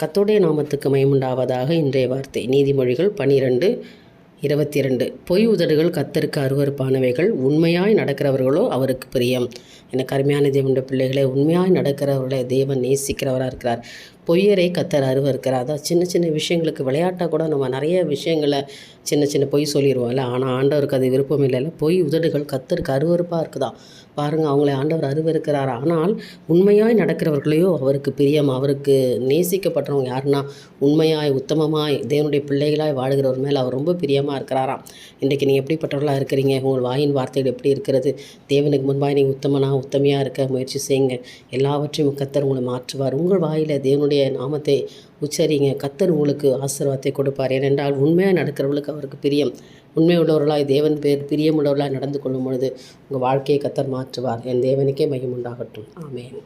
கத்தோடைய நாமத்துக்கு மயமுண்டாவதாக இன்றைய வார்த்தை. நீதிமொழிகள் பனிரெண்டு இருபத்தி இரண்டு பொய் உதடுகள் கத்தருக்கு அருவருப்பானவைகள் உண்மையாய் நடக்கிறவர்களோ அவருக்கு பிரியம். எனக்கு அருமையான தேவனுடைய பிள்ளைகளை உண்மையாய் நடக்கிறவர்களை தேவன் நேசிக்கிறவராக இருக்கிறார். பொய்யரை கத்தர் அருவருக்கிறார். அதான் சின்ன சின்ன விஷயங்களுக்கு விளையாட்டாக கூட நம்ம நிறைய விஷயங்களை சின்ன சின்ன பொய் சொல்லிடுவோம்ல ஆனால் ஆண்டவருக்கு அது விருப்பம் இல்லைல்ல பொய் உதடுகள் கத்தருக்கு அருவருப்பாக இருக்குதா? பாருங்கள் அவங்களை ஆண்டவர் அருவருக்கிறார்? ஆனால் உண்மையாய் நடக்கிறவர்களையோ அவருக்கு பிரியம். அவருக்கு நேசிக்கப்படுறவங்க யாருன்னா உண்மையாய் உத்தமமாய் தேவனுடைய பிள்ளைகளாய் வாழ்கிறவர் மேலே அவர் ரொம்ப பிரியமாக இருக்கிறாராம். இன்றைக்கு நீங்கள் எப்படிப்பட்டவர்களாக இருக்கிறீங்க? உங்கள் வாயின் வார்த்தைகள் எப்படி இருக்கிறது? தேவனுக்கு முன்பாக நீங்கள் உத்தமனாக உத்தமையாக இருக்க முயற்சி செய்யுங்க. எல்லாவற்றையும் கத்தர் உங்களை மாற்றுவார். உங்கள் வாயில் தேவனுடைய நாமத்தை உச்சரிங்க. கத்தர் உங்களுக்கு ஆசீர்வாதத்தை கொடுப்பார். ஏனென்றால் உண்மையாக நடக்கிறவங்களுக்கு அவருக்கு பிரியம். உண்மை உள்ளவர்களாய் தேவன் பேர் பிரியமுள்ளவர்களாக நடந்து கொள்ளும் பொழுது உங்கள் வாழ்க்கையை கத்தர் மாற்றுவார். என் தேவனுக்கே மையம் உண்டாகட்டும். ஆமேன்.